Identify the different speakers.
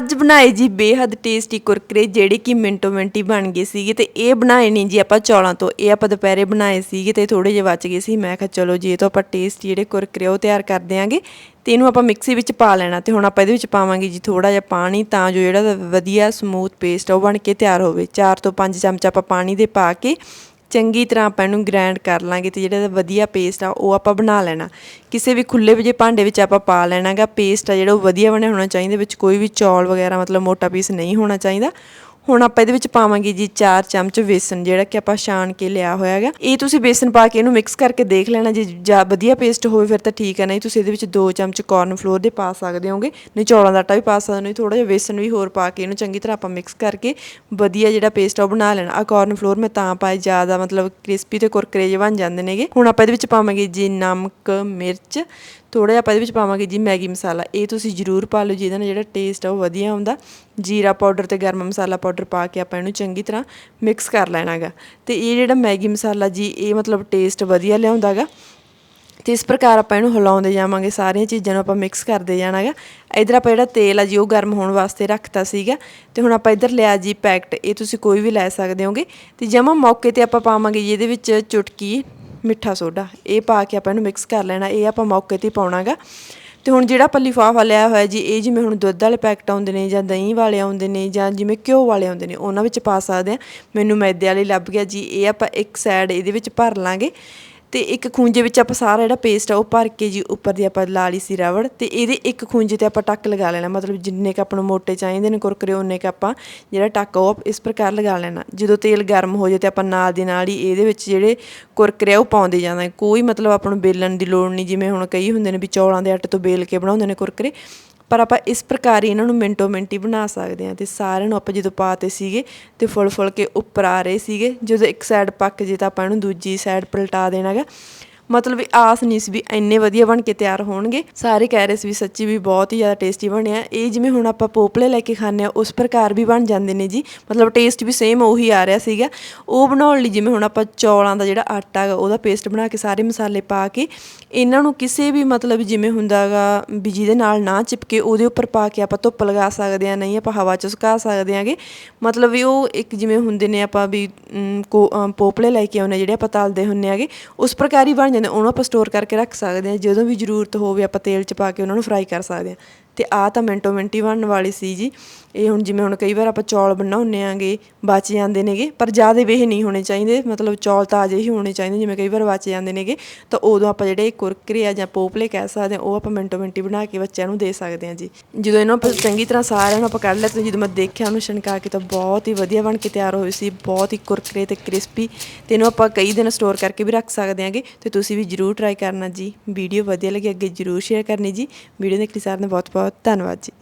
Speaker 1: ਅੱਜ ਬਣਾਏ ਜੀ ਬੇਹੱਦ ਟੇਸਟੀ ਕੁਰਕਰੇ ਜਿਹੜੇ ਕਿ ਮਿੰਟੋ ਮਿੰਟੀ ਬਣ ਗਏ ਸੀਗੇ ਤੇ ਇਹ ਬਣਾਏ ਨਹੀਂ ਜੀ ਆਪਾਂ ਚੌਲਾਂ ਤੋਂ, ਇਹ ਆਪਾਂ ਦੁਪਹਿਰੇ ਬਣਾਏ ਸੀਗੇ ਤੇ ਥੋੜੇ ਜਿਹੇ ਬਚ ਗਏ ਸੀ। ਮੈਂ ਕਿਹਾ ਚਲੋ ਜੀ, ਇਹ ਤੋਂ ਆਪਾਂ ਟੇਸਟੀ ਜਿਹੜੇ ਕੁਰਕਰੇ ਉਹ ਤਿਆਰ ਕਰ ਦਿਆਂਗੇ ਤੇ ਇਹਨੂੰ ਆਪਾਂ ਮਿਕਸੀ ਵਿੱਚ ਪਾ ਲੈਣਾ ਤੇ ਹੁਣ ਆਪਾਂ ਇਹਦੇ ਵਿੱਚ ਪਾਵਾਂਗੇ ਜੀ ਥੋੜਾ ਜਿਹਾ ਪਾਣੀ ਤਾਂ ਜੋ ਜਿਹੜਾ ਵਧੀਆ ਸਮੂਥ ਪੇਸਟ ਉਹ ਬਣ ਕੇ ਤਿਆਰ ਹੋਵੇ। 4 ਤੋਂ 5 ਚਮਚ ਆਪਾਂ ਪਾਣੀ ਦੇ ਪਾ ਕੇ ਚੰਗੀ ਤਰ੍ਹਾਂ ਆਪਾਂ ਇਹਨੂੰ ਗ੍ਰਾਈਂਡ ਕਰ ਲਾਂਗੇ ਤੇ ਜਿਹੜਾ ਇਹਦਾ ਵਧੀਆ ਪੇਸਟ ਆ, ਉਹ ਆਪਾਂ ਬਣਾ ਲੈਣਾ। ਕਿਸੇ ਵੀ ਖੁੱਲੇ ਜਿਹੇ ਭਾਂਡੇ ਵਿੱਚ ਆਪਾਂ ਪਾ ਲੈਣਾਗਾ ਪੇਸਟ ਆ ਜਿਹੜਾ ਉਹ ਵਧੀਆ ਬਣਿਆ ਹੋਣਾ ਚਾਹੀਦਾ, ਵਿੱਚ ਕੋਈ ਵੀ ਚੌਲ ਵਗੈਰਾ ਮਤਲਬ ਮੋਟਾ ਪੀਸ ਨਹੀਂ ਹੋਣਾ ਚਾਹੀਦਾ। ਹੁਣ ਆਪਾਂ ਇਹਦੇ ਵਿੱਚ ਪਾਵਾਂਗੇ ਜੀ 4 ਚਮਚ ਵੇਸਨ ਜਿਹੜਾ ਕਿ ਆਪਾਂ ਛਾਣ ਕੇ ਲਿਆ ਹੋਇਆ ਹੈਗਾ। ਇਹ ਤੁਸੀਂ ਵੇਸਨ ਪਾ ਕੇ ਇਹਨੂੰ ਮਿਕਸ ਕਰਕੇ ਦੇਖ ਲੈਣਾ ਜੇ, ਜਾਂ ਵਧੀਆ ਪੇਸਟ ਹੋਵੇ ਫਿਰ ਤਾਂ ਠੀਕ ਹੈ, ਨਹੀਂ ਤੁਸੀਂ ਇਹਦੇ ਵਿੱਚ 2 ਚਮਚ ਕਾਰਨ ਫਲੋਰ ਦੇ ਪਾ ਸਕਦੇ ਹੋਗੇ। ਨਹੀਂ ਚੌਲਾਂ ਦਾ ਆਟਾ ਵੀ ਪਾ ਸਕਦੇ ਹੋ ਥੋੜਾ ਜਿਹਾ ਵੇਸਨ ਵੀ ਹੋਰ ਪਾ ਕੇ ਇਹਨੂੰ ਚੰਗੀ ਤਰ੍ਹਾਂ ਆਪਾਂ ਮਿਕਸ ਕਰਕੇ ਵਧੀਆ ਜਿਹੜਾ ਪੇਸਟ ਆ ਉਹ ਬਣਾ ਲੈਣਾ। ਆ ਕਾਰਨ ਫਲੋਰ ਮੈਂ ਤਾਂ ਪਾਏ, ਜ਼ਿਆਦਾ ਮਤਲਬ ਕ੍ਰਿਸਪੀ ਤੇ ਕੁਰਕਰੇ ਜਿਹੇ ਬਣ ਜਾਂਦੇ ਨੇਗੇ। ਹੁਣ ਆਪਾਂ ਇਹਦੇ ਵਿੱਚ ਪਾਵਾਂਗੇ ਜੀ ਨਮਕ, ਮਿਰਚ ਥੋੜਾ ਜਿਹਾ ਆਪਾਂ ਇਹਦੇ ਵਿੱਚ ਪਾਵਾਂਗੇ ਜੀ ਮੈਗੀ ਮਸਾਲਾ। ਇਹ ਤੁਸੀਂ ਜ਼ਰੂਰ ਪਾ ਲਓ, ਜਿਹਦੇ ਨਾਲ ਜਿਹੜਾ ਟੇਸਟ ਆ ਉਹ ਵਧੀਆ ਆਉਂਦਾ ਜੀਰਾ ਪਾਊਡਰ ਤੇ ਗਰਮ ਮਸਾਲਾ ਪਾਊਡਰ ਪਾ ਕੇ ਆਪਾਂ ਇਹਨੂੰ ਚੰਗੀ ਤਰ੍ਹਾਂ ਮਿਕਸ ਕਰ ਲੈਣਾਗਾ। ਤੇ ਇਹ ਜਿਹੜਾ ਮੈਗੀ ਮਸਾਲਾ ਜੀ, ਇਹ ਮਤਲਬ ਟੇਸਟ ਵਧੀਆ ਲਿਆਉਂਦਾਗਾ। ਤੇ ਇਸ ਪ੍ਰਕਾਰ ਆਪਾਂ ਇਹਨੂੰ ਹਿਲਾਉਂਦੇ ਜਾਵਾਂਗੇ, ਸਾਰੀਆਂ ਚੀਜ਼ਾਂ ਨੂੰ ਆਪਾਂ ਮਿਕਸ ਕਰਦੇ ਜਾਣਾਗਾ। ਇਧਰ ਆਪਾਂ ਜਿਹੜਾ ਤੇਲ ਆ ਜੀ, ਉਹ ਗਰਮ ਹੋਣ ਵਾਸਤੇ ਰੱਖਤਾ ਸੀਗਾ। ਤੇ ਹੁਣ ਆਪਾਂ ਇਧਰ ਲਿਆ ਜੀ ਪੈਕਟ ਇਹ ਤੁਸੀਂ ਕੋਈ ਵੀ ਲੈ ਸਕਦੇ ਹੋਗੇ। ਤੇ ਜਮਾ ਮੌਕੇ ਤੇ ਆਪਾਂ ਪਾਵਾਂਗੇ ਜੀ, ਇਹਦੇ ਵਿੱਚ ਚੁਟਕੀ ਮਿੱਠਾ ਸੋਡਾ। ਇਹ ਪਾ ਕੇ ਆਪਾਂ ਇਹਨੂੰ ਮਿਕਸ ਕਰ ਲੈਣਾ। ਇਹ ਆਪਾਂ ਮੌਕੇ ਤੇ ਹੀ ਪਾਉਣਾਗਾ। ਤੇ ਹੁਣ ਜਿਹੜਾ ਆਪਾਂ ਲਿਫਾਫਾ ਲਿਆ ਹੋਇਆ ਜੀ, ਇਹ ਜਿਵੇਂ ਹੁਣ ਦੁੱਧ ਵਾਲੇ ਪੈਕਟ ਆਉਂਦੇ ਨੇ ਜਾਂ ਦਹੀਂ ਵਾਲੇ ਆਉਂਦੇ ਨੇ ਜਾਂ ਜਿਵੇਂ ਘਿਓ ਵਾਲੇ ਆਉਂਦੇ ਨੇ, ਉਹਨਾਂ ਵਿੱਚ ਪਾ ਸਕਦੇ ਆ ਮੈਨੂੰ ਮੈਦੇ ਵਾਲੇ ਲੱਭ ਗਿਆ ਜੀ। ਇਹ ਆਪਾਂ ਇੱਕ ਸਾਈਡ ਇਹਦੇ ਵਿੱਚ ਭਰ ਲਾਂਗੇ। ਤੇ ਇੱਕ ਖੂੰਜੇ ਵਿੱਚ ਆਪਾਂ ਸਾਰਾ ਜਿਹੜਾ ਪੇਸਟ ਆ ਉਹ ਭਰ ਕੇ ਜੀ ਉੱਪਰ ਦੀ ਆਪਾਂ ਲਾ ਲਈ ਸੀ ਰਬੜ ਤੇ ਇਹਦੇ ਇੱਕ ਖੂੰਜੇ ਤੇ ਆਪਾਂ ਟੱਕ ਲਗਾ ਲੈਣਾ, ਮਤਲਬ ਜਿੰਨੇ ਕ ਆਪਾਂ ਨੂੰ ਮੋਟੇ ਚਾਹੀਦੇ ਨੇ ਕੁਰਕਰੇ, ਉਹਨੇ ਕ ਆਪਾਂ ਜਿਹੜਾ ਟੱਕ ਉਹ ਇਸ ਪ੍ਰਕਾਰ ਲਗਾ ਲੈਣਾ। ਜਦੋਂ ਤੇਲ ਗਰਮ ਹੋ ਜਾਏ ਤੇ ਆਪਾਂ ਨਾਲ ਦੀ ਨਾਲ ਹੀ ਇਹਦੇ ਵਿੱਚ ਜਿਹੜੇ ਕੁਰਕਰੇ ਆ ਉਹ ਪਾਉਂਦੇ ਜਾਣਾ। ਕੋਈ ਮਤਲਬ ਆਪਾਂ ਨੂੰ ਬੇਲਣ ਦੀ ਲੋੜ ਨਹੀਂ, ਜਿਵੇਂ ਹੁਣ ਕਈ ਹੁੰਦੇ ਨੇ ਵੀ ਚੌਲਾਂ ਦੇ ਆਟੇ ਤੋਂ ਬੇਲ ਕੇ ਬਣਾਉਂਦੇ ਨੇ ਕੁਰਕਰੇ ਪਰ ਆਪਾਂ ਇਸ ਪ੍ਰਕਾਰ ਹੀ ਇਹਨਾਂ ਨੂੰ ਮਿੰਟੋ ਮਿੰਟ ਹੀ ਬਣਾ ਸਕਦੇ ਹਾਂ ਤੇ ਸਾਰਿਆਂ ਨੂੰ ਆਪਾਂ ਜਦੋਂ ਪਾਤੇ ਸੀਗੇ ਤੇ ਫੁੱਲ ਫੁੱਲ ਕੇ ਉੱਪਰ ਆ ਰਹੇ ਸੀਗੇ, ਜਦੋਂ ਇੱਕ ਸਾਈਡ ਪੱਕ ਜੇ ਤਾਂ ਆਪਾਂ ਇਹਨੂੰ ਦੂਜੀ ਸਾਈਡ ਪਲਟਾ ਦੇਣਾਗਾ। ਮਤਲਬ ਆਸ ਨਹੀਂ ਸੀ ਵੀ ਇੰਨੇ ਵਧੀਆ ਬਣ ਕੇ ਤਿਆਰ ਹੋਣਗੇ। ਸਾਰੇ ਕਹਿ ਰਹੇ ਸੀ ਵੀ ਸੱਚੀ ਵੀ ਬਹੁਤ ਹੀ ਜ਼ਿਆਦਾ ਟੇਸਟੀ ਬਣਿਆ। ਇਹ ਜਿਵੇਂ ਹੁਣ ਆਪਾਂ ਪੋਪਲੇ ਲੈ ਕੇ ਖਾਂਦੇ ਆ ਉਸ ਪ੍ਰਕਾਰ ਵੀ ਬਣ ਜਾਂਦੇ ਨੇ ਜੀ। ਮਤਲਬ ਟੇਸਟ ਵੀ ਸੇਮ ਉਹੀ ਆ ਰਿਹਾ ਸੀਗਾ। ਉਹ ਬਣਾਉਣ ਲਈ ਜਿਵੇਂ ਹੁਣ ਆਪਾਂ ਚੌਲਾਂ ਦਾ ਜਿਹੜਾ ਆਟਾ ਹੈਗਾ ਉਹਦਾ ਪੇਸਟ ਬਣਾ ਕੇ ਸਾਰੇ ਮਸਾਲੇ ਪਾ ਕੇ, ਇਹਨਾਂ ਨੂੰ ਕਿਸੇ ਵੀ ਮਤਲਬ ਜਿਵੇਂ ਹੁੰਦਾਗਾ, ਵੀ ਜਿਹਦੇ ਨਾਲ ਨਾ ਚਿਪਕੇ, ਉਹਦੇ ਉੱਪਰ ਪਾ ਕੇ ਆਪਾਂ ਧੁੱਪ ਲਗਾ ਸਕਦੇ ਆ ਨਹੀਂ ਆਪਾਂ ਹਵਾ 'ਚ ਸੁਕਾ ਸਕਦੇ ਆਂਗੇ ਮਤਲਬ ਵੀ ਉਹ ਇੱਕ ਜਿਵੇਂ ਹੁੰਦੇ ਨੇ ਆਪਾਂ ਵੀ ਕੋ ਪੋਪਲੇ ਲੈ ਕੇ ਆਉਂਦੇ ਜਿਹੜੇ ਆਪਾਂ ਤਲਦੇ ਹੁੰਨੇ ਆਗੇ ਉਸ ਪ੍ਰਕਾਰ ਹੀ ਬਣ ਜਾਂਦੇ ਉਹਨੂੰ ਆਪਾਂ ਸਟੋਰ ਕਰਕੇ ਰੱਖ ਸਕਦੇ ਹਾਂ। ਜਦੋਂ ਵੀ ਜ਼ਰੂਰਤ ਹੋਵੇ ਆਪਾਂ ਤੇਲ 'ਚ ਪਾ ਕੇ ਉਹਨਾਂ ਨੂੰ ਫਰਾਈ ਕਰ ਸਕਦੇ ਹਾਂ। ਤੇ ਆ ਤਾਂ ਮਿੰਟੋ ਮਿੰਟੀ ਬਣਨ ਵਾਲੀ ਸੀ ਜੀ। ਇਹ ਹੁਣ ਜਿਵੇਂ ਹੁਣ ਕਈ ਵਾਰ ਆਪਾਂ ਚੌਲ ਬਣਾਉਂਦੇ ਆਂਗੇ, ਬਚ ਜਾਂਦੇ ਨੇਗੇ, ਪਰ ਜ਼ਿਆਦਾ ਵੇਹ ਨਹੀਂ ਹੋਣੇ ਚਾਹੀਦੇ। ਮਤਲਬ ਚੌਲ ਤਾਜ਼ੇ ਹੀ ਹੋਣੇ ਚਾਹੀਦੇ, ਜਿਵੇਂ ਕਈ ਵਾਰ ਬਚ ਜਾਂਦੇ ਨੇਗੇ। ਤਾਂ ਉਦੋਂ ਆਪਾਂ ਜਿਹੜੇ ਕੁਰਕਰੇ ਆ ਜਾਂ ਪੋਪਲੇ ਕਹਿ ਸਕਦੇ ਆ ਉਹ ਆਪਾਂ ਮਿੰਟੋ ਮਿੰਟੀ ਬਣਾ ਕੇ ਬੱਚਿਆਂ ਨੂੰ ਦੇ ਸਕਦੇ ਆ ਜੀ। ਜਦੋਂ ਇਹਨਾਂ ਆਪਾਂ ਚੰਗੀ ਤਰ੍ਹਾਂ ਸਾਰਿਆਂ ਨੂੰ ਆਪਾਂ ਕੱਢ ਲਿਆ ਤੇ ਜਦੋਂ ਮੈਂ ਦੇਖਿਆ ਉਹਨੂੰ ਛਣਕਾ ਕੇ ਤਾਂ ਬਹੁਤ ਹੀ ਵਧੀਆ ਬਣ ਕੇ ਤਿਆਰ ਹੋਈ ਸੀ। ਬਹੁਤ ਹੀ ਕੁਰਕਰੇ ਤੇ ਕ੍ਰਿਸਪੀ ਤੇ ਇਹਨੂੰ ਆਪਾਂ ਕਈ ਦਿਨ ਸਟੋਰ ਕਰਕੇ ਵੀ ਰੱਖ ਸਕਦੇ ਆਂਗੇ। ਤੇ ਤੁਸੀਂ ਵੀ ਜਰੂਰ ਟਰਾਈ ਕਰਨਾ ਜੀ। ਵੀਡੀਓ ਵਧੀਆ ਲੱਗੀ ਅੱਗੇ ਜਰੂਰ ਸ਼ੇਅਰ ਕਰਨੀ ਜੀ। ਵੀਡੀਓ ਦੇਖਣ ਲਈ ਸਾਰਿਆਂ ਦਾ ਬਹੁਤ ਬਹੁਤ ਧੰਨਵਾਦ ਜੀ।